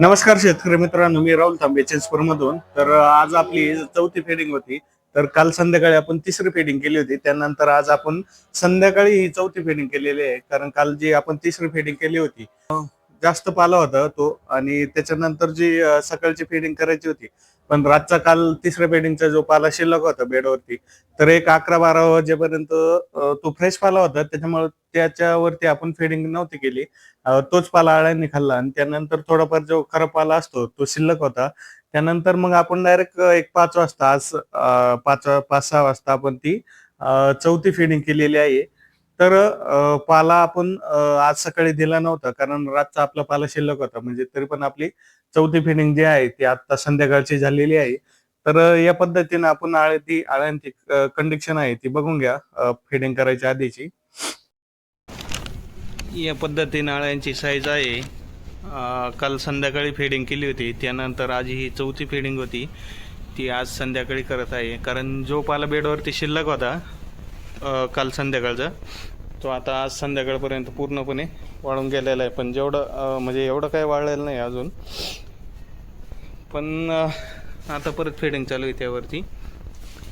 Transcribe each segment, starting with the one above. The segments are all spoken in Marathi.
नमस्कार शेतकरी मित्रांनो मी राहुल थांबे मधून तर आज आपली चौथी फेडिंग होती. तर काल संध्याकाळी आपण तिसरी फेडिंग केली होती. त्यानंतर आज आपण संध्याकाळी ही चौथी फेडिंग केलेली आहे. कारण काल जी आपण तिसरी फेडिंग केली होती जास्त पाला होता तो. आणि त्याच्यानंतर जी सकाळची फेडिंग करायची होती पण रातचा काल तिसऱ्या फेडिंगचा जो पाला शिल्लक होता बेडवरती तर एक अकरा बारा वाजेपर्यंत तो फ्रेश पाला होता. त्याच्यामुळे त्याच्यावरती आपण फेडिंग नव्हती केली. तोच पाला अळ्यांनी खाल्ला आणि त्यानंतर थोडाफार जो खरा पाला असतो तो शिल्लक होता. त्यानंतर मग आपण डायरेक्ट एक पाच वाजता आज पाच पाच सहा वाजता आपण ती चौथी फिडिंग केलेली आहे. तर पाला आपण आज सकाळी दिला नव्हता कारण रातचा आपला पाला शिल्लक होता. म्हणजे तरी पण आपली चौथी फिडिंग जी आहे ती आता संध्याकाळची झालेली आहे. तर या पद्धतीने आपण आळे ती आळ्यांची कंडिक्शन आहे ती बघून घ्या फिडिंग करायच्या आधीची. या पद्धतीने अळ्यांची साईज आहे. काल संध्याकाळी फेडिंग केली होती. त्यानंतर आज ही चौथी फेडिंग होती. ती आज संध्याकाळी करत आहे. कारण जो पाला बेडवरती शिल्लक होता काल संध्याकाळचा. तो आता आज संध्याकाळपर्यंत पूर्णपणे वाळून गेलेला आहे. पण जेवढं म्हणजे एवढं काही वाळलेलं नाही अजून. पण आता परत फेडिंग चालू आहे त्यावरती.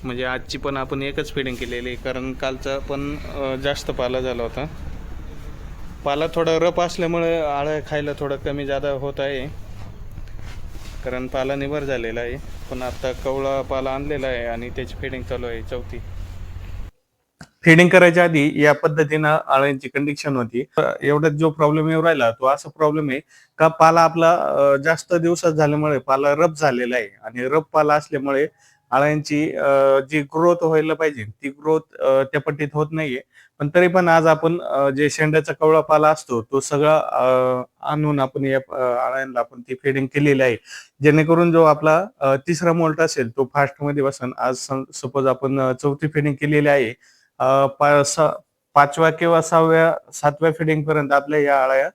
म्हणजे आजची पण आपण एकच फेडिंग केलेली आहे. कारण कालचा पण जास्त पाला झाला होता. पाला थोडा रफ असल्यामुळे आळं खायला थोडं कमी जादा होत आहे. कारण पाला निवर झालेला आहे. पण आता कवळा पाला आणलेला आहे आणि त्याची फिडिंग चालू आहे चौथी. फिडिंग करायच्या आधी या पद्धतीनं आळ्यांची कंडिशन होती. एवढ्यात जो प्रॉब्लेम येऊ राहिला तो असा प्रॉब्लेम आहे का पाला आपला जास्त दिवसात झाल्यामुळे पाला रप झालेला आहे. आणि रफ पाला असल्यामुळे अळ्यांची जी ग्रोथ व्हायला पाहिजे ती ग्रोथ त्या पट्टीत होत नाहीये. पण तरी पण आज आपण जे शेंड्याचा कवळा पाला असतो तो सगळा आणून आपण या अळ्यांना आपण ती फिडिंग केलेली आहे. जेणेकरून जो आपला तिसरा मोल्ट असेल तो फास्टमध्ये बसून. आज सपोज आपण चौथी फिडिंग केलेली आहे पाचव्या किंवा सहाव्या सातव्या फिडिंग पर्यंत आपल्या या आळ्या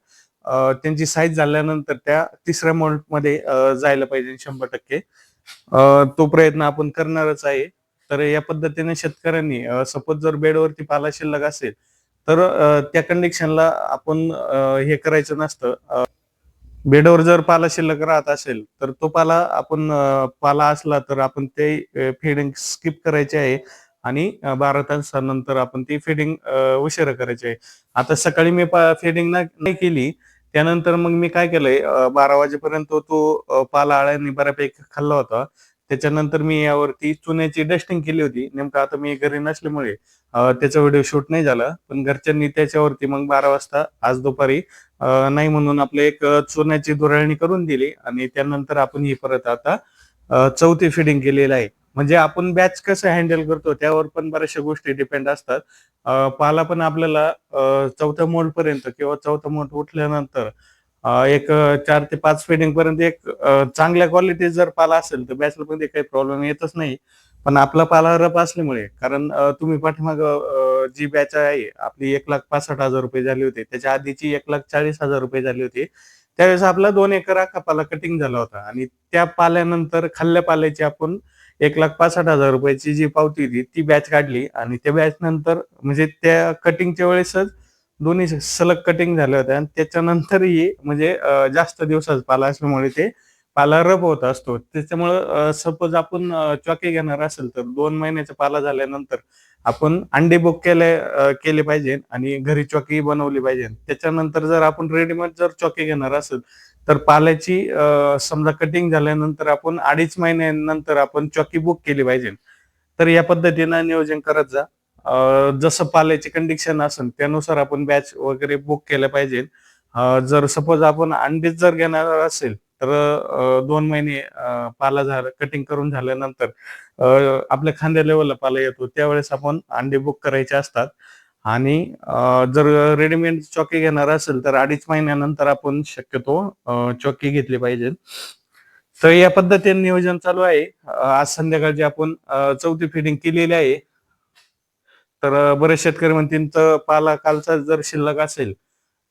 त्यांची साईज झाल्यानंतर त्या तिसऱ्या मोल्टमध्ये जायला पाहिजे शंभर टक्के. तो प्रयत्न आपण करणारच आहे. तर या पद्धतीने शेतकऱ्यांनी सपोज जर बेडवरती पाला शिल्लक असेल तर त्या कंडिशनला आपण हे करायचं नसतं. बेडवर जर पाला शिल्लक राहत असेल तर तो पाला आपण पाला असला तर आपण ते फिडिंग स्किप करायचे आहे आणि बारा तासानंतर आपण ती फिडिंग उशिरा करायची आहे. आता सकाळी मी फिडिंग नाही केली त्यानंतर मग मी काय केलंय बारा वाजेपर्यंत तो पाला आळ्यांनी बऱ्यापैकी खाल्ला होता. त्याच्यानंतर मी यावरती चुन्याची डस्टिंग केली होती. नेमकं आता मी घरी नसल्यामुळे त्याचा व्हिडिओ शूट नाही झाला. पण घरच्यांनी त्याच्यावरती मग बारा वाजता आज दुपारी नाही म्हणून आपले एक चुन्याची दुराळणी करून दिली आणि त्यानंतर आपण ही परत आता चौथी फिडिंग केलेली आहे. म्हणजे आपण बॅच कसं हँडल करतो त्यावर पण बऱ्याचशा गोष्टी डिपेंड असतात. पाला पण आपल्याला चौथ्या मोड पर्यंत किंवा चौथा मोड उठल्यानंतर एक चार ते पाच फिटिंग पर्यंत एक चांगल्या क्वालिटी जर पाला असेल तर बॅचला मध्ये काही प्रॉब्लेम येतच नाही. पण आपला पाला रप असल्यामुळे कारण तुम्ही पाठीमाग जी बॅच आहे आपली एक लाख पासष्ट हजार रुपये झाली होती त्याच्या आधीची एक लाख चाळीस हजार रुपये झाली होती. त्यावेळेस आपला दोन एकर आखा पाला कटिंग झाला होता आणि त्या पाल्यानंतर खाल्ल्या पाल्याची आपण एक लाख पासष्ट हजार रुपयाची जी पावती होती ती बॅच काढली आणि त्या बॅच नंतर म्हणजे त्या कटिंगच्या वेळेसच दोन्ही सलग कटिंग झाल्या होत्या आणि त्याच्यानंतरही म्हणजे जास्त दिवसाच पाला असल्यामुळे ते पाला रब होत असतो. त्याच्यामुळं सपोज आपण चॉकी घेणार असेल तर दोन महिन्याचा पाला झाल्यानंतर आपण अंडे बुक केले केले पाहिजे आणि घरी चॉकी बनवली पाहिजे. त्याच्यानंतर जर आपण रेडीमेड जर चॉकी घेणार असेल तर पाल्याची समजा कटिंग झाल्यानंतर आपण अडीच महिन्यानंतर आपण चॉकी बुक केली पाहिजे. तर या पद्धतीनं नियोजन करत जा. जसं पाल्याची कंडिशन असेल त्यानुसार आपण बॅच वगैरे बुक केलं पाहिजे. जर सपोज आपण अंडीच जर घेणार असेल तर दोन महिने पाला झाला कटिंग करून झाल्यानंतर आपल्या खांद्या लेवलला पाला येतो. त्यावेळेस आपण अंडे बुक करायचे असतात. आणि जर रेडीमेड चॉकी घेणार असेल तर अडीच महिन्यानंतर आपण शक्यतो चौकी चॉकी घेतली पाहिजे. तर या पद्धतीने नियोजन चालू आहे. आज संध्याकाळची आपण चौथी फिडिंग केलेली आहे. तर बरेच शेतकरी म्हणतील तर पाला कालचा जर शिल्लक असेल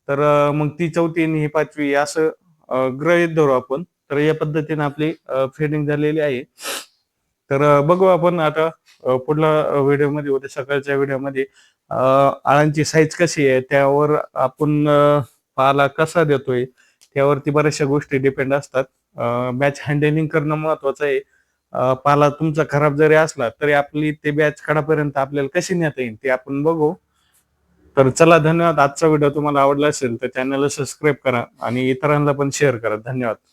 तर मग ती चौथी आणि ही पाचवी असं अं, धरू आपण. तर या पद्धतीने आपली फेडिंग झालेली आहे. तर बघू आपण आता पुढल्या व्हिडिओमध्ये उद्या सकाळच्या व्हिडिओमध्ये आळांची साईज कशी आहे त्यावर आपण पाला कसा देतोय त्यावरती बऱ्याचशा गोष्टी डिपेंड असतात. बॅच हँडलिंग करणं महत्वाचं आहे. पाला तुमचा खराब जरी असला तरी आपली ते बॅच काढापर्यंत आपल्याला कशी नेता येईल ते आपण बघू. तर चला धन्यवाद. आजचा व्हिडिओ तुम्हाला आवडला असेल तर चॅनलला सबस्क्राईब करा आणि इतरांना पण शेअर करा. धन्यवाद.